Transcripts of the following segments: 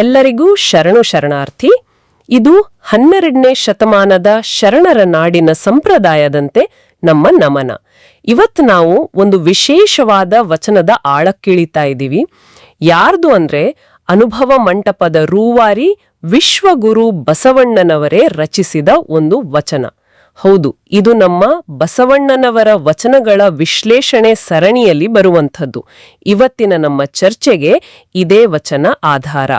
ಎಲ್ಲರಿಗೂ ಶರಣು ಶರಣಾರ್ಥಿ. ಇದು ಹನ್ನೆರಡನೇ ಶತಮಾನದ ಶರಣರ ನಾಡಿನ ಸಂಪ್ರದಾಯದಂತೆ ನಮ್ಮ ನಮನ. ಇವತ್ತು ನಾವು ಒಂದು ವಿಶೇಷವಾದ ವಚನದ ಆಳಕ್ಕಿಳಿತಾ ಇದ್ದೀವಿ. ಯಾರ್ದು ಅಂದ್ರೆ ಅನುಭವ ಮಂಟಪದ ರೂವಾರಿ ವಿಶ್ವಗುರು ಬಸವಣ್ಣನವರೇ ರಚಿಸಿದ ಒಂದು ವಚನ. ಹೌದು, ಇದು ನಮ್ಮ ಬಸವಣ್ಣನವರ ವಚನಗಳ ವಿಶ್ಲೇಷಣೆ ಸರಣಿಯಲ್ಲಿ ಬರುವಂಥದ್ದು. ಇವತ್ತಿನ ನಮ್ಮ ಚರ್ಚೆಗೆ ಇದೇ ವಚನ ಆಧಾರ.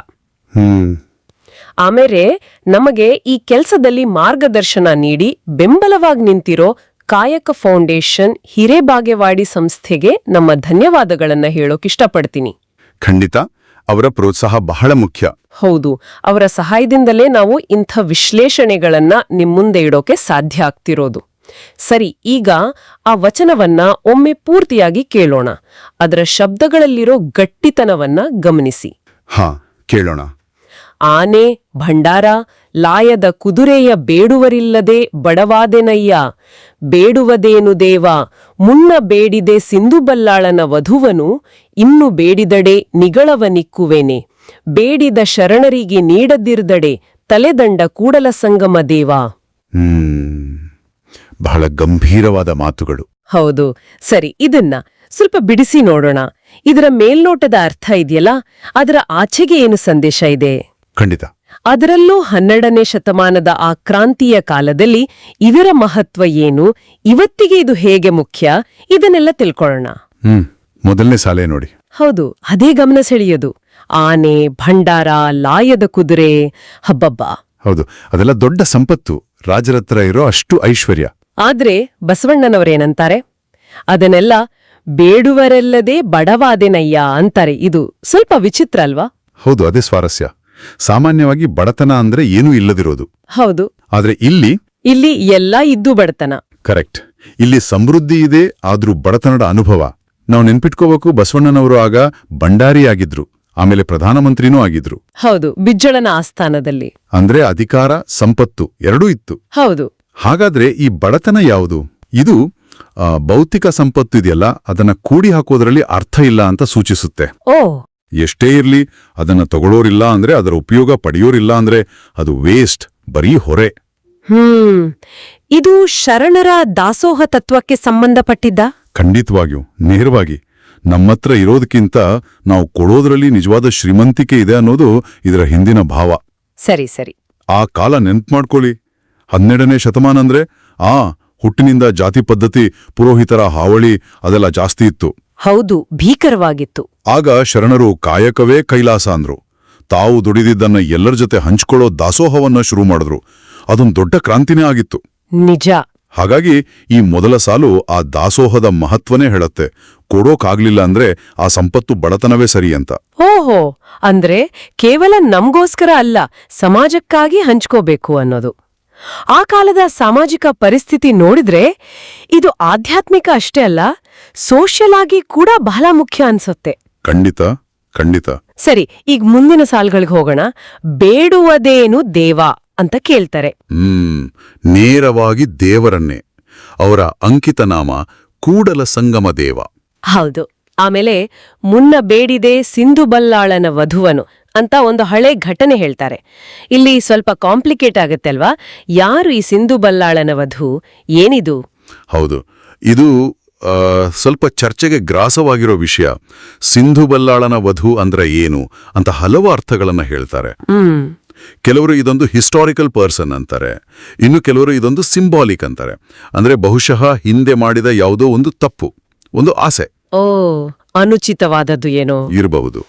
ಆಮೇಲೆ ನಮಗೆ ಈ ಕೆಲಸದಲ್ಲಿ ಮಾರ್ಗದರ್ಶನ ನೀಡಿ ಬೆಂಬಲವಾಗಿ ನಿಂತಿರೋ ಕಾಯಕ ಫೌಂಡೇಶನ್ ಹಿರೇಬಾಗೇವಾಡಿ ಸಂಸ್ಥೆಗೆ ನಮ್ಮ ಧನ್ಯವಾದಗಳನ್ನ ಹೇಳೋಕ್ ಇಷ್ಟಪಡ್ತೀನಿ. ಖಂಡಿತ ಅವರ ಪ್ರೋತ್ಸಾಹ ಬಹಳ ಮುಖ್ಯ. ಹೌದು ಅವರ ಸಹಾಯದಿಂದಲೇ ನಾವು ಇಂಥ ವಿಶ್ಲೇಷಣೆಗಳನ್ನ ನಿಮ್ಮ ಮುಂದೆ ಇಡೋಕೆ ಸಾಧ್ಯ ಆಗ್ತಿರೋದು. ಸರಿ ಈಗ ಆ ವಚನವನ್ನ ಒಮ್ಮೆ ಪೂರ್ತಿಯಾಗಿ ಕೇಳೋಣ. ಅದರ ಶಬ್ದಗಳಲ್ಲಿರೋ ಗಟ್ಟಿತನವನ್ನ ಗಮನಿಸಿ. ಹಾ ಕೇಳೋಣ. ಆನೆ ಭಂಡಾರ ಲಾಯದ ಕುದುರೆಯ ಬೇಡುವರಿಲ್ಲದೆ ಬಡವಾದೆನಯ್ಯ. ಬೇಡುವದೇನು ದೇವ? ಮುನ್ನ ಬೇಡಿದೆ ಸಿಂಧುಬಲ್ಲಾಳನ ವಧುವನು ಇನ್ನು ಬೇಡಿದಡೆ ನಿಗಳವನಿಕ್ಕುವೆನೆ ಬೇಡಿದ ಶರಣರಿಗೆ ನೀಡದಿರ್ದಡೆ ತಲೆದಂಡ ಕೂಡಲ ಸಂಗಮ ದೇವ. ಬಹಳ ಗಂಭೀರವಾದ ಮಾತುಗಳು. ಹೌದು ಸರಿ ಇದನ್ನ ಸ್ವಲ್ಪ ಬಿಡಿಸಿ ನೋಡೋಣ. ಇದರ ಮೇಲ್ನೋಟದ ಅರ್ಥ ಇದೆಯಲ್ಲ ಅದರ ಆಚೆಗೆ ಏನು ಸಂದೇಶ ಇದೆ? ಖಂಡಿತ. ಅದರಲ್ಲೂ ಹನ್ನೆರಡನೇ ಶತಮಾನದ ಆ ಕ್ರಾಂತಿಯ ಕಾಲದಲ್ಲಿ ಇದರ ಮಹತ್ವ ಏನು ಇವತ್ತಿಗೆ ಇದು ಹೇಗೆ ಮುಖ್ಯ ಇದನ್ನೆಲ್ಲ ತಿಳ್ಕೊಳ್ಳೋಣ. ಹ್ಮ್ ಮೊದಲನೇ ಸಾಲೆ ನೋಡಿ. ಹೌದು ಅದೇ ಗಮನ ಸೆಳೆಯೋದು. ಆನೆ ಭಂಡಾರ ಲಾಯದ ಕುದುರೆ ಹಬ್ಬಬ್ಬ. ಹೌದು ಅದೆಲ್ಲ ದೊಡ್ಡ ಸಂಪತ್ತು. ರಾಜರ ಹತ್ರ ಇರೋ ಅಷ್ಟು ಐಶ್ವರ್ಯ. ಆದ್ರೆ ಬಸವಣ್ಣನವರೇನಂತಾರೆ ಅದನ್ನೆಲ್ಲ ಬೇಡುವರೆಲ್ಲದೆ ಬಡವಾದೆನಯ್ಯ ಅಂತಾರೆ. ಇದು ಸ್ವಲ್ಪ ವಿಚಿತ್ರ ಅಲ್ವಾ? ಹೌದು ಅದೇ ಸ್ವಾರಸ್ಯ. ಸಾಮಾನ್ಯವಾಗಿ ಬಡತನ ಅಂದ್ರೆ ಏನೂ ಇಲ್ಲದಿರೋದು. ಹೌದು. ಆದ್ರೆ ಇಲ್ಲಿ ಇಲ್ಲಿ ಎಲ್ಲ ಇದ್ದು ಬಡತನ. ಕರೆಕ್ಟ್. ಇಲ್ಲಿ ಸಮೃದ್ಧಿ ಇದೆ ಆದ್ರೂ ಬಡತನದ ಅನುಭವ. ನಾವು ನೆನ್ಪಿಟ್ಕೋಬೇಕು ಬಸವಣ್ಣನವರು ಆಗ ಬಂಡಾರಿಯಾಗಿದ್ರು ಆಮೇಲೆ ಪ್ರಧಾನಮಂತ್ರಿನೂ ಆಗಿದ್ರು. ಹೌದು ಬಿಜ್ಜಳನ ಆಸ್ಥಾನದಲ್ಲಿ. ಅಂದ್ರೆ ಅಧಿಕಾರ ಸಂಪತ್ತು ಎರಡೂ ಇತ್ತು. ಹೌದು. ಹಾಗಾದ್ರೆ ಈ ಬಡತನ ಯಾವುದು? ಇದು ಆ, ಭೌತಿಕ ಸಂಪತ್ತು ಇದೆಯಲ್ಲ ಅದನ್ನ ಕೂಡಿ ಹಾಕೋದ್ರಲ್ಲಿ ಅರ್ಥ ಇಲ್ಲ ಅಂತ ಸೂಚಿಸುತ್ತೆ. ಓ ಎಷ್ಟೇ ಇರ್ಲಿ ಅದನ್ನ ತಗೊಳ್ಳೋರಿಲ್ಲ ಅಂದ್ರೆ ಅದರ ಉಪಯೋಗ ಪಡೆಯೋರಿಲ್ಲ ಅಂದ್ರೆ ಅದು ವೇಸ್ಟ್ ಬರೀ ಹೊರೆ. ಹ್ಮ್. ಇದು ಶರಣರ ದಾಸೋಹ ತತ್ವಕ್ಕೆ ಸಂಬಂಧಪಟ್ಟಿದ್ದ? ಖಂಡಿತವಾಗಿಯೂ ನೇರವಾಗಿ. ನಮ್ಮತ್ರ ಇರೋದಕ್ಕಿಂತ ನಾವು ಕೊಡೋದ್ರಲ್ಲಿ ನಿಜವಾದ ಶ್ರೀಮಂತಿಕೆ ಇದೆ ಅನ್ನೋದು ಇದರ ಹಿಂದಿನ ಭಾವ. ಸರಿ ಸರಿ. ಆ ಕಾಲ ನೆನ್ಪು ಮಾಡ್ಕೊಳ್ಳಿ. ಹನ್ನೆರಡನೇ ಶತಮಾನ ಅಂದ್ರೆ ಆ ಹುಟ್ಟಿನಿಂದ ಜಾತಿ ಪದ್ಧತಿ ಪುರೋಹಿತರ ಹಾವಳಿ ಅದೆಲ್ಲ ಜಾಸ್ತಿ ಇತ್ತು. ಹೌದು ಭೀಕರವಾಗಿತ್ತು. ಆಗ ಶರಣರು ಕಾಯಕವೇ ಕೈಲಾಸ ಅಂದ್ರು. ತಾವು ದುಡಿದಿದ್ದನ್ನ ಎಲ್ಲರ ಜೊತೆ ಹಂಚಿಕೊಳ್ಳೋ ದಾಸೋಹವನ್ನ ಶುರು ಮಾಡಿದ್ರು. ಅದೊಂದು ದೊಡ್ಡ ಕ್ರಾಂತಿನೇ ಆಗಿತ್ತು. ನಿಜ. ಹಾಗಾಗಿ ಈ ಮೊದಲ ಸಾಲು ಆ ದಾಸೋಹದ ಮಹತ್ವನೇ ಹೇಳತ್ತೆ. ಕೊಡೋಕಾಗ್ಲಿಲ್ಲ ಅಂದ್ರೆ ಆ ಸಂಪತ್ತು ಬಡತನವೇ ಸರಿ ಅಂತ. ಓಹೋ ಅಂದ್ರೆ ಕೇವಲ ನಮ್ಗೋಸ್ಕರ ಅಲ್ಲ ಸಮಾಜಕ್ಕಾಗಿ ಹಂಚ್ಕೋಬೇಕು ಅನ್ನೋದು. ಆ ಕಾಲದ ಸಾಮಾಜಿಕ ಪರಿಸ್ಥಿತಿ ನೋಡಿದ್ರೆ ಇದು ಆಧ್ಯಾತ್ಮಿಕ ಅಷ್ಟೇ ಅಲ್ಲ ಸೋಷಿಯಲ್ ಆಗಿ ಕೂಡ ಬಹಳ ಮುಖ್ಯ ಅನ್ಸುತ್ತೆ. ಖಂಡಿತ ಖಂಡಿತ. ಸರಿ ಈಗ ಮುಂದಿನ ಸಾಲ್ಗಳಿಗೆ ಹೋಗೋಣ. ಬೇಡುವದೇನು ದೇವ ಅಂತ ಕೇಳ್ತಾರೆ. ಹ್ಮ್ ನೇರವಾಗಿ ದೇವರನ್ನೇ. ಅವರ ಅಂಕಿತ ನಾಮ ಕೂಡಲ ಸಂಗಮ ದೇವ. ಹೌದು. ಆಮೇಲೆ ಮುನ್ನ ಬೇಡಿದೆ ಸಿಂಧು ಬಲ್ಲಾಳನ ವಧುವನು ಅಂತ ಒಂದು ಹಳೆ ಘಟನೆ ಹೇಳ್ತಾರೆ. ಇಲ್ಲಿ ಸ್ವಲ್ಪ ಕಾಂಪ್ಲಿಕೇಟ್ ಆಗುತ್ತೆ ಅಲ್ವಾ ಯಾರು ಈ ಸಿಂಧು ಬಲ್ಲಾಳನ ವಧು? ಏನಿದು? ಹೌದು. ಇದು ಸ್ವಲ್ಪ ಚರ್ಚೆಗೆ ಗ್ರಾಸವಾಗಿರೋ ವಿಷಯ ಸಿಂಧು ಬಲ್ಲಾಳನ ವಧು ಅಂದ್ರೆ ಏನು ಅಂತ ಹಲವು ಅರ್ಥಗಳನ್ನ ಹೇಳ್ತಾರೆ. ಕೆಲವರು ಇದೊಂದು ಹಿಸ್ಟಾರಿಕಲ್ ಪರ್ಸನ್ ಅಂತಾರೆ. ಇನ್ನು ಕೆಲವರು ಇದೊಂದು ಸಿಂಬಾಲಿಕ್ ಅಂತಾರೆ. ಅಂದ್ರೆ ಬಹುಶಃ ಹಿಂದೆ ಮಾಡಿದ ಯಾವುದೋ ಒಂದು ತಪ್ಪು ಒಂದು ಆಸೆ. ಓ ಅನುಚಿತವಾದದ್ದು ಏನೋ? ಇರಬಹುದು.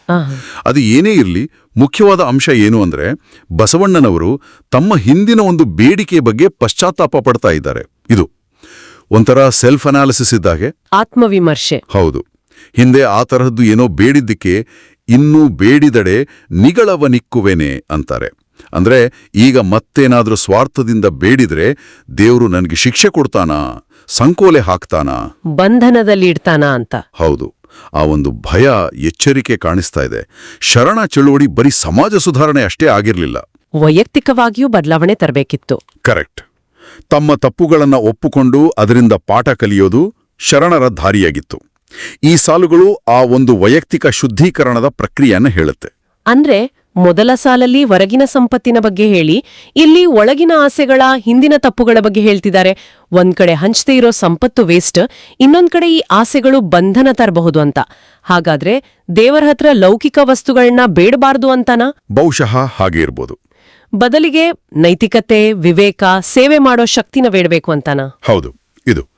ಅದು ಏನೇ ಇರಲಿ ಮುಖ್ಯವಾದ ಅಂಶ ಏನು ಅಂದ್ರೆ ಬಸವಣ್ಣನವರು ತಮ್ಮ ಹಿಂದಿನ ಒಂದು ಬೇಡಿಕೆ ಬಗ್ಗೆ ಪಶ್ಚಾತ್ತಾಪ ಪಡ್ತಾ ಇದ್ದಾರೆ. ಇದು. ಒಂಥರ ಸೆಲ್ಫ್ ಅನಾಲಿಸಿಸ್ ಇದ್ದಾಗೆ? ಆತ್ಮವಿಮರ್ಶೆ. ಹೌದು. ಹಿಂದೆ ಆ ತರಹದ್ದು ಏನೋ ಬೇಡಿದ್ದಕ್ಕೆ ಇನ್ನೂ ಬೇಡಿದಡೆ ನಿಗಳವನಿಕ್ಕುವೆನೆ ಅಂತಾರೆ. ಅಂದ್ರೆ ಈಗ ಮತ್ತೇನಾದ್ರೂ ಸ್ವಾರ್ಥದಿಂದ ಬೇಡಿದ್ರೆ ದೇವರು ನನಗೆ ಶಿಕ್ಷೆ ಕೊಡ್ತಾನಾ? ಸಂಕೋಲೆ ಹಾಕ್ತಾನಾ? ಬಂಧನದಲ್ಲಿ ಇಡ್ತಾನ ಅಂತ. ಹೌದು. ಆ ಒಂದು ಭಯ ಎಚ್ಚರಿಕೆ ಕಾಣಿಸ್ತಾ ಇದೆ. ಶರಣ ಚಳುವಳಿ ಬರೀ ಸಮಾಜ ಸುಧಾರಣೆ ಅಷ್ಟೇ ಆಗಿರಲಿಲ್ಲ. ವೈಯಕ್ತಿಕವಾಗಿಯೂ ಬದಲಾವಣೆ ತರಬೇಕಿತ್ತು. ಕರೆಕ್ಟ್ ತಮ್ಮ ತಪ್ಪುಗಳನ್ನು ಒಪ್ಪುಕೊಂಡು ಅದರಿಂದ ಪಾಠ ಕಲಿಯೋದು ಶರಣರ ದಾರಿಯಾಗಿತ್ತು. ಈ ಸಾಲುಗಳು ಆ ಒಂದು ವೈಯಕ್ತಿಕ ಶುದ್ಧೀಕರಣದ ಪ್ರಕ್ರಿಯೆಯನ್ನು ಹೇಳುತ್ತೆ. ಅಂದ್ರೆ ಮೊದಲ ಸಾಲಲ್ಲಿ ಹೊರಗಿನ ಸಂಪತ್ತಿನ ಬಗ್ಗೆ ಹೇಳಿ ಇಲ್ಲಿ ಒಳಗಿನ ಆಸೆಗಳ ಹಿಂದಿನ ತಪ್ಪುಗಳ ಬಗ್ಗೆ ಹೇಳ್ತಿದ್ದಾರೆ. ಒಂದ್ ಕಡೆ ಹಂಚದೇ ಇರೋ ಸಂಪತ್ತು ವೇಸ್ಟ್ ಇನ್ನೊಂದ್ ಕಡೆ ಈ ಆಸೆಗಳು ಬಂಧನ ತರಬಹುದು ಅಂತ. ಹಾಗಾದ್ರೆ ದೇವರ ಹತ್ರ ಲೌಕಿಕ ವಸ್ತುಗಳನ್ನ ಬೇಡಬಾರ್ದು ಅಂತನಾ? ಬಹುಶಃ ಹಾಗೆ ಇರ್ಬೋದು. ಬದಲಿಗೆ ನೈತಿಕತೆ ವಿವೇಕ ಸೇವೆ ಮಾಡೋ ಶಕ್ತಿನ ಬೇಡಬೇಕು ಅಂತಾನ? ಹೌದು ಇದು.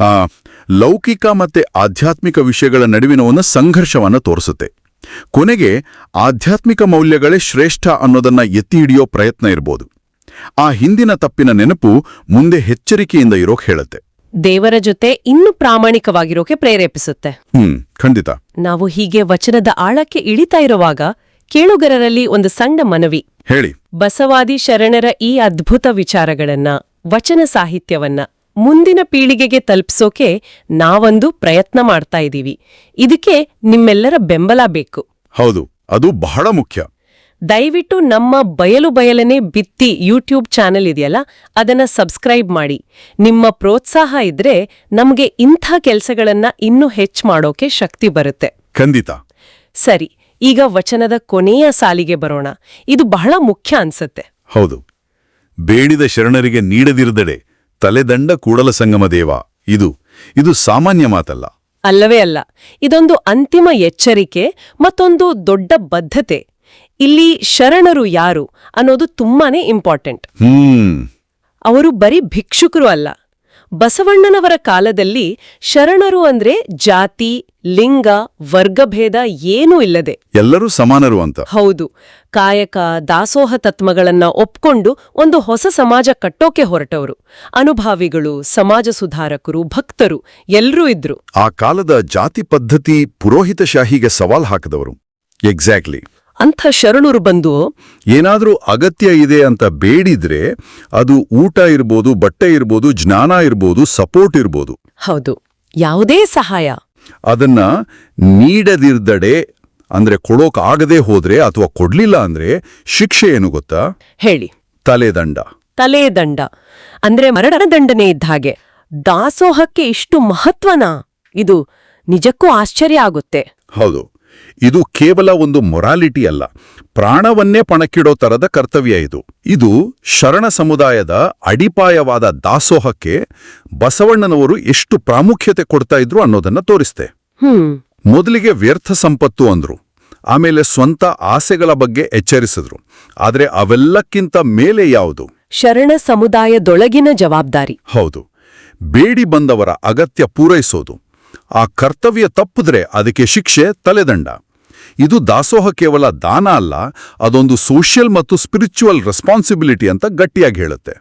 ಆ, ಲೌಕಿಕ ಮತ್ತೆ ಆಧ್ಯಾತ್ಮಿಕ ವಿಷಯಗಳ ನಡುವಿನ ಒಂದು ಸಂಘರ್ಷವನ್ನು ತೋರಿಸುತ್ತೆ. ಕೊನೆಗೆ ಆಧ್ಯಾತ್ಮಿಕ ಮೌಲ್ಯಗಳೇ ಶ್ರೇಷ್ಠ ಅನ್ನೋದನ್ನ ಎತ್ತಿ ಹಿಡಿಯೋ ಪ್ರಯತ್ನ ಇರ್ಬೋದು. ಆ ಹಿಂದಿನ ತಪ್ಪಿನ ನೆನಪು ಮುಂದೆ ಎಚ್ಚರಿಕೆಯಿಂದ ಇರೋಕ್ ಹೇಳುತ್ತೆ. ದೇವರ ಜೊತೆ ಇನ್ನು ಪ್ರಾಮಾಣಿಕವಾಗಿರೋಕೆ ಪ್ರೇರೇಪಿಸುತ್ತೆ. ಹ್ಮ್ ಖಂಡಿತ. ನಾವು ಹೀಗೆ ವಚನದ ಆಳಕ್ಕೆ ಇಳಿತಾ ಇರುವಾಗ ಕೇಳುಗರರಲ್ಲಿ ಒಂದು ಸಣ್ಣ ಮನವಿ. ಹೇಳಿ. ಬಸವಾದಿ ಶರಣರ ಈ ಅದ್ಭುತ ವಿಚಾರಗಳನ್ನ ವಚನ ಸಾಹಿತ್ಯವನ್ನ ಮುಂದಿನ ಪೀಳಿಗೆಗೆ ತಲುಪಿಸೋಕೆ ನಾವೊಂದು ಪ್ರಯತ್ನ ಮಾಡ್ತಾ ಇದ್ದೀವಿ. ಇದಕ್ಕೆ ನಿಮ್ಮೆಲ್ಲರ ಬೆಂಬಲ ಬೇಕು. ಹೌದು ಅದು ಬಹಳ ಮುಖ್ಯ. ದಯವಿಟ್ಟು ನಮ್ಮ ಬಯಲು ಬಯಲನೆ ಬಿತ್ತಿ ಯೂಟ್ಯೂಬ್ ಚಾನೆಲ್ ಇದೆಯಲ್ಲ ಅದನ್ನ ಸಬ್ಸ್ಕ್ರೈಬ್ ಮಾಡಿ. ನಿಮ್ಮ ಪ್ರೋತ್ಸಾಹ ಇದ್ರೆ ನಮ್ಗೆ ಇಂಥ ಕೆಲಸಗಳನ್ನ ಇನ್ನೂ ಹೆಚ್ಚು ಮಾಡೋಕೆ ಶಕ್ತಿ ಬರುತ್ತೆ. ಖಂಡಿತ. ಸರಿ ಈಗ ವಚನದ ಕೊನೆಯ ಸಾಲಿಗೆ ಬರೋಣ. ಇದು ಬಹಳ ಮುಖ್ಯ ಅನ್ಸತ್ತೆ. ಹೌದು. ಬೇಡಿದ ಶರಣರಿಗೆ ನೀಡದಿರದಡೆ ತಲೆದಂಡ ಕೂಡಲ ಸಂಗಮ ದೇವ ಇದು ಇದು ಸಾಮಾನ್ಯ ಮಾತಲ್ಲ. ಅಲ್ಲವೇ ಅಲ್ಲ. ಇದೊಂದು ಅಂತಿಮ ಎಚ್ಚರಿಕೆ ಮತ್ತೊಂದು ದೊಡ್ಡ ಬದ್ಧತೆ. ಇಲ್ಲಿ ಶರಣರು ಯಾರು ಅನ್ನೋದು ತುಂಬಾನೇ ಇಂಪಾರ್ಟೆಂಟ್. ಹ್ಮ್. ಅವರು ಬರೀ ಭಿಕ್ಷುಕರು ಅಲ್ಲ. ಬಸವಣ್ಣನವರ ಕಾಲದಲ್ಲಿ ಶರಣರು ಅಂದ್ರೆ ಜಾತಿ ಲಿಂಗ ವರ್ಗಭೇದ ಏನೂ ಇಲ್ಲದೆ. ಎಲ್ಲರೂ ಸಮಾನರು ಅಂತ. ಹೌದು. ಕಾಯಕ ದಾಸೋಹ ತತ್ವಗಳನ್ನ ಒಪ್ಕೊಂಡು ಒಂದು ಹೊಸ ಸಮಾಜ ಕಟ್ಟೋಕೆ ಹೊರಟವರು. ಅನುಭಾವಿಗಳು ಸಮಾಜ ಸುಧಾರಕರು ಭಕ್ತರು ಎಲ್ಲರೂ ಇದ್ರು. ಆ ಕಾಲದ ಜಾತಿ ಪದ್ಧತಿ ಪುರೋಹಿತಶಾಹಿಗೆ ಸವಾಲ್ ಹಾಕಿದವರು. ಎಕ್ಸಾಕ್ಟ್ಲಿ ಅಂಥ ಶರಣರು ಬಂದು ಏನಾದರೂ ಅಗತ್ಯ ಇದೆ ಅಂತ ಬೇಡಿದ್ರೆ ಅದು ಊಟ ಇರ್ಬೋದು ಬಟ್ಟೆ ಇರ್ಬೋದು ಜ್ಞಾನ ಇರ್ಬೋದು ಸಪೋರ್ಟ್ ಇರ್ಬೋದು. ಹೌದು. ಯಾವುದೇ ಸಹಾಯ. ಅದನ್ನ ನೀಡದಿರ್ದಡೆ ಅಂದ್ರೆ ಕೊಡೋಕ್ ಆಗದೆ ಹೋದ್ರೆ ಅಥವಾ ಕೊಡ್ಲಿಲ್ಲ ಅಂದ್ರೆ ಶಿಕ್ಷೆ ಏನು ಗೊತ್ತಾ? ಹೇಳಿ. ತಲೆದಂಡ ತಲೆದಂಡ ಅಂದ್ರೆ ಮರಣದಂಡನೆ ಇದ್ದ ಹಾಗೆ. ದಾಸೋಹಕ್ಕೆ ಇಷ್ಟು ಮಹತ್ವನಾ? ಇದು ನಿಜಕ್ಕೂ ಆಶ್ಚರ್ಯ ಆಗುತ್ತೆ. ಹೌದು. ಇದು ಕೇವಲ ಒಂದು ಮೊರಾಲಿಟಿ ಅಲ್ಲ. ಪ್ರಾಣವನ್ನೇ ಪಣಕ್ಕಿಡೋ ತರದ ಕರ್ತವ್ಯ ಇದು. ಇದು ಶರಣ ಸಮುದಾಯದ ಅಡಿಪಾಯವಾದ ದಾಸೋಹಕ್ಕೆ ಬಸವಣ್ಣನವರು ಎಷ್ಟು ಪ್ರಾಮುಖ್ಯತೆ ಕೊಡ್ತಾ ಇದ್ರು ಅನ್ನೋದನ್ನ ತೋರಿಸ್ತೆ. ಮೊದಲಿಗೆ ವ್ಯರ್ಥ ಸಂಪತ್ತು ಅಂದ್ರು. ಆಮೇಲೆ ಸ್ವಂತ ಆಸೆಗಳ ಬಗ್ಗೆ ಎಚ್ಚರಿಸಿದ್ರು. ಆದ್ರೆ ಅವೆಲ್ಲಕ್ಕಿಂತ ಮೇಲೆ ಯಾವುದು? ಶರಣ ಸಮುದಾಯದೊಳಗಿನ ಜವಾಬ್ದಾರಿ. ಹೌದು. ಬೇಡಿ ಬಂದವರ ಅಗತ್ಯ ಪೂರೈಸೋದು. ಆ ಕರ್ತವ್ಯ ತಪ್ಪಿದ್ರೆ ಅದಕ್ಕೆ ಶಿಕ್ಷೆ ತಲೆದಂಡ. ಇದು ದಾಸೋಹ ಕೇವಲ ದಾನ ಅಲ್ಲ ಅದೊಂದು ಸೋಷಿಯಲ್ ಮತ್ತು ಸ್ಪಿರಿಚುವಲ್ ರೆಸ್ಪಾನ್ಸಿಬಿಲಿಟಿ ಅಂತ ಗಟ್ಟಿಯಾಗಿ ಹೇಳುತ್ತೆ.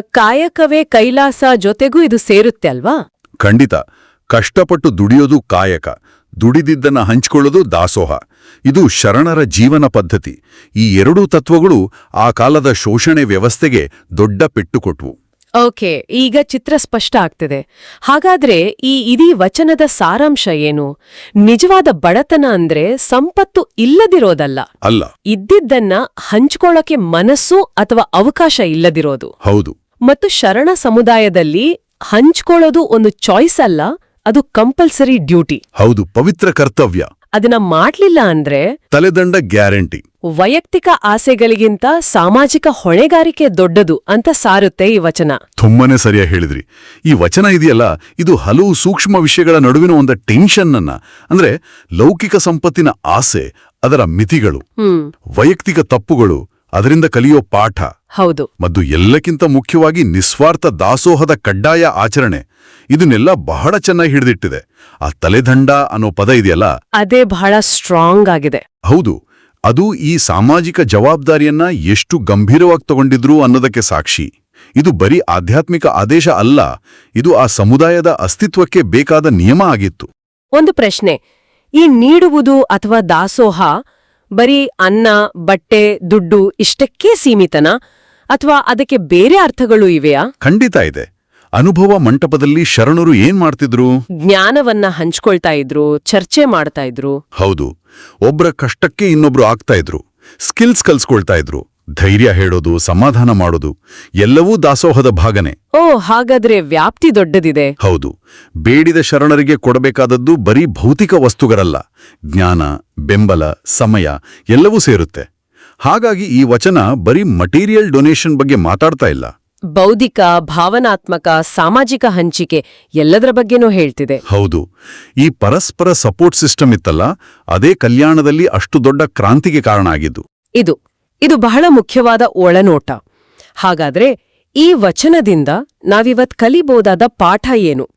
ಕಾಯಕವೇ ಕೈಲಾಸ ಜೊತೆಗೂ ಇದು ಸೇರುತ್ತೆ ಅಲ್ವಾ? ಖಂಡಿತ. ಕಷ್ಟಪಟ್ಟು ದುಡಿಯೋದು ಕಾಯಕ. ದುಡಿದಿದ್ದನ್ನ ಹಂಚಿಕೊಳ್ಳೋದು ದಾಸೋಹ. ಇದು ಶರಣರ ಜೀವನ ಪದ್ಧತಿ. ಈ ಎರಡೂ ತತ್ವಗಳು ಆ ಕಾಲದ ಶೋಷಣೆ ವ್ಯವಸ್ಥೆಗೆ ದೊಡ್ಡ ಪೆಟ್ಟು ಕೊಟ್ವು. ಓಕೆ ಈಗ ಚಿತ್ರ ಸ್ಪಷ್ಟ ಆಗ್ತಿದೆ. ಹಾಗಾದ್ರೆ ಈ ಇಡೀ ವಚನದ ಸಾರಾಂಶ ಏನು? ನಿಜವಾದ ಬಡತನ ಅಂದ್ರೆ ಸಂಪತ್ತು ಇಲ್ಲದಿರೋದಲ್ಲ. ಅಲ್ಲ. ಇದ್ದಿದ್ದನ್ನ ಹಂಚ್ಕೊಳ್ಳೋಕೆ ಮನಸ್ಸು ಅಥವಾ ಅವಕಾಶ ಇಲ್ಲದಿರೋದು. ಹೌದು. ಮತ್ತು ಶರಣ ಸಮುದಾಯದಲ್ಲಿ ಹಂಚ್ಕೊಳ್ಳೋದು ಒಂದು ಚಾಯ್ಸ್ ಅಲ್ಲ ಅದು ಕಂಪಲ್ಸರಿ ಡ್ಯೂಟಿ. ಹೌದು ಪವಿತ್ರ ಕರ್ತವ್ಯ. ಅದನ್ನ ಮಾಡ್ಲಿಲ್ಲ ಅಂದ್ರೆ ತಲೆದಂಡ ಗ್ಯಾರಂಟಿ. ವೈಯಕ್ತಿಕ ಆಸೆಗಳಿಗಿಂತ ಸಾಮಾಜಿಕ ಹೊಣೆಗಾರಿಕೆ ದೊಡ್ಡದು ಅಂತ ಸಾರುತ್ತೆ ಈ ವಚನ. ತುಂಬಾನೇ ಸರಿಯಾಗಿ ಹೇಳಿದ್ರಿ. ಈ ವಚನ ಇದೆಯಲ್ಲ ಇದು ಹಲವು ಸೂಕ್ಷ್ಮ ವಿಷಯಗಳ ನಡುವಿನ ಒಂದು ಟೆನ್ಷನ್ ಅನ್ನ ಅಂದ್ರೆ ಲೌಕಿಕ ಸಂಪತ್ತಿನ ಆಸೆ ಅದರ ಮಿತಿಗಳು ವೈಯಕ್ತಿಕ ತಪ್ಪುಗಳು ಅದರಿಂದ ಕಲಿಯೋ ಪಾಠ ಹೌದು. ಮತ್ತು ಎಲ್ಲಕ್ಕಿಂತ ಮುಖ್ಯವಾಗಿ ನಿಸ್ವಾರ್ಥ ದಾಸೋಹದ ಕಡ್ಡಾಯ ಆಚರಣೆ ಇದನ್ನೆಲ್ಲ ಬಹಳ ಚೆನ್ನಾಗಿ ಹಿಡಿದಿಟ್ಟಿದೆ. ಆ ತಲೆದಂಡ ಅನ್ನೋ ಪದ ಇದೆಯಲ್ಲ? ಅದೇ ಬಹಳ ಸ್ಟ್ರಾಂಗ್ ಆಗಿದೆ. ಹೌದು. ಅದು ಈ ಸಾಮಾಜಿಕ ಜವಾಬ್ದಾರಿಯನ್ನ ಎಷ್ಟು ಗಂಭೀರವಾಗಿ ತಗೊಂಡಿದ್ರು ಅನ್ನೋದಕ್ಕೆ ಸಾಕ್ಷಿ. ಇದು ಬರೀ ಆಧ್ಯಾತ್ಮಿಕ ಆದೇಶ ಅಲ್ಲ ಇದು ಆ ಸಮುದಾಯದ ಅಸ್ತಿತ್ವಕ್ಕೆ ಬೇಕಾದ ನಿಯಮ ಆಗಿತ್ತು. ಒಂದು ಪ್ರಶ್ನೆ ಈ ನೀಡುವುದು ಅಥವಾ ದಾಸೋಹ ಬರೀ ಅನ್ನ ಬಟ್ಟೆ ದುಡ್ಡು ಇಷ್ಟಕ್ಕೇ ಸೀಮಿತನಾ ಅಥವಾ ಅದಕ್ಕೆ ಬೇರೆ ಅರ್ಥಗಳು ಇವೆಯಾ? ಖಂಡಿತ ಇದೆ. ಅನುಭವ ಮಂಟಪದಲ್ಲಿ ಶರಣರು ಏನ್ ಮಾಡ್ತಿದ್ರು? ಜ್ಞಾನವನ್ನ ಹಂಚ್ಕೊಳ್ತಾ ಇದ್ರು ಚರ್ಚೆ ಮಾಡ್ತಾ ಇದ್ರು. ಹೌದು. ಒಬ್ರ ಕಷ್ಟಕ್ಕೆ ಇನ್ನೊಬ್ರು ಆಗ್ತಾ ಇದ್ರು. ಸ್ಕಿಲ್ಸ್ ಕಲ್ಸ್ಕೊಳ್ತಾ ಇದ್ರು. ಧೈರ್ಯ ಹೇಳೋದು ಸಮಾಧಾನ ಮಾಡೋದು ಎಲ್ಲವೂ ದಾಸೋಹದ ಭಾಗನೆ. ಓ ಹಾಗಾದ್ರೆ ವ್ಯಾಪ್ತಿ ದೊಡ್ಡದಿದೆ. ಹೌದು. ಬೇಡಿದ ಶರಣರಿಗೆ ಕೊಡಬೇಕಾದದ್ದು ಬರೀ ಭೌತಿಕ ವಸ್ತುಗಳಲ್ಲ. ಜ್ಞಾನ ಬೆಂಬಲ ಸಮಯ ಎಲ್ಲವೂ ಸೇರುತ್ತೆ. ಹಾಗಾಗಿ ಈ ವಚನ ಬರೀ ಮಟೀರಿಯಲ್ ಡೊನೇಷನ್ ಬಗ್ಗೆ ಮಾತಾಡ್ತಾ ಇಲ್ಲ. ಬೌದ್ಧಿಕ ಭಾವನಾತ್ಮಕ ಸಾಮಾಜಿಕ ಹಂಚಿಕೆ ಎಲ್ಲದರ ಬಗ್ಗೆನೂ ಹೇಳ್ತಿದೆ. ಹೌದು. ಈ ಪರಸ್ಪರ ಸಪೋರ್ಟ್ ಸಿಸ್ಟಮ್ ಇತ್ತಲ್ಲ ಅದೇ ಕಲ್ಯಾಣದಲ್ಲಿ ಅಷ್ಟು ದೊಡ್ಡ ಕ್ರಾಂತಿಗೆ ಕಾರಣ ಆಗಿದ್ದು. ಇದು ಇದು ಬಹಳ ಮುಖ್ಯವಾದ ಒಳನೋಟ. ಹಾಗಾದ್ರೆ ಈ ವಚನದಿಂದ ನಾವಿವತ್ ಕಲಿಬೋದಾದ ಪಾಠ ಏನು?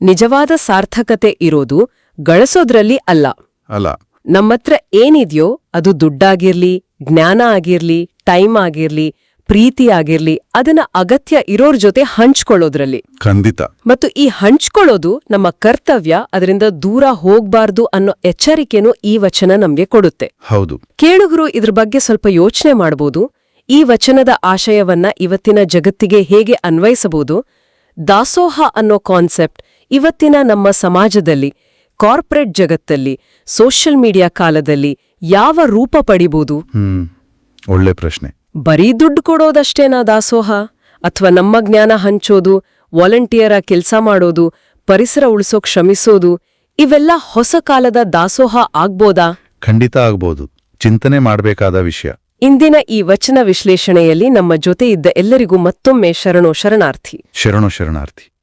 ನಿಜವಾದ ಸಾರ್ಥಕತೆ ಇರೋದು ಗಳಿಸೋದ್ರಲ್ಲಿ ಅಲ್ಲ. ಅಲ್ಲ. ನಮ್ಮತ್ರ ಏನಿದೆಯೋ ಅದು ದುಡ್ಡಾಗಿರ್ಲಿ ಜ್ಞಾನ ಆಗಿರ್ಲಿ ಟೈಮ್ ಆಗಿರ್ಲಿ ಪ್ರೀತಿ ಆಗಿರ್ಲಿ ಅದನ್ನ ಅಗತ್ಯ ಇರೋರ್ ಜೊತೆ ಹಂಚ್ಕೊಳ್ಳೋದ್ರಲ್ಲಿ. ಖಂಡಿತ. ಮತ್ತು ಈ ಹಂಚ್ಕೊಳ್ಳೋದು ನಮ್ಮ ಕರ್ತವ್ಯ ಅದರಿಂದ ದೂರ ಹೋಗ್ಬಾರ್ದು ಅನ್ನೋ ಎಚ್ಚರಿಕೆನೂ ಈ ವಚನ ನಮ್ಗೆ ಕೊಡುತ್ತೆ. ಹೌದು. ಕೇಳುಗರು ಇದ್ರ ಬಗ್ಗೆ ಸ್ವಲ್ಪ ಯೋಚನೆ ಮಾಡಬಹುದು ಈ ವಚನದ ಆಶಯವನ್ನ ಇವತ್ತಿನ ಜಗತ್ತಿಗೆ ಹೇಗೆ ಅನ್ವಯಿಸಬಹುದು? ದಾಸೋಹ ಅನ್ನೋ ಕಾನ್ಸೆಪ್ಟ್ ಇವತ್ತಿನ ನಮ್ಮ ಸಮಾಜದಲ್ಲಿ ಕಾರ್ಪೊರೇಟ್ ಜಗತ್ತಲ್ಲಿ ಸೋಷಿಯಲ್ ಮೀಡಿಯಾ ಕಾಲದಲ್ಲಿ ಯಾವ ರೂಪ ಪಡಿಬೋದು? ಒಳ್ಳೆ ಪ್ರಶ್ನೆ. ಬರೀ ದುಡ್ಡು ಕೊಡೋದಷ್ಟೇನಾ ದಾಸೋಹ? ಅಥವಾ ನಮ್ಮ ಜ್ಞಾನ ಹಂಚೋದು ವಾಲಂಟಿಯರ ಕೆಲಸ ಮಾಡೋದು ಪರಿಸರ ಉಳಿಸೋಕ್ ಶ್ರಮಿಸೋದು ಇವೆಲ್ಲ ಹೊಸ ಕಾಲದ ದಾಸೋಹ ಆಗ್ಬೋದಾ? ಖಂಡಿತ ಆಗ್ಬೋದು. ಚಿಂತನೆ ಮಾಡಬೇಕಾದ ವಿಷಯ. ಇಂದಿನ ಈ ವಚನ ವಿಶ್ಲೇಷಣೆಯಲ್ಲಿ ನಮ್ಮ ಜೊತೆ ಇದ್ದ ಎಲ್ಲರಿಗೂ ಮತ್ತೊಮ್ಮೆ ಶರಣೋ ಶರಣಾರ್ಥಿ. ಶರಣೋ ಶರಣಾರ್ಥಿ.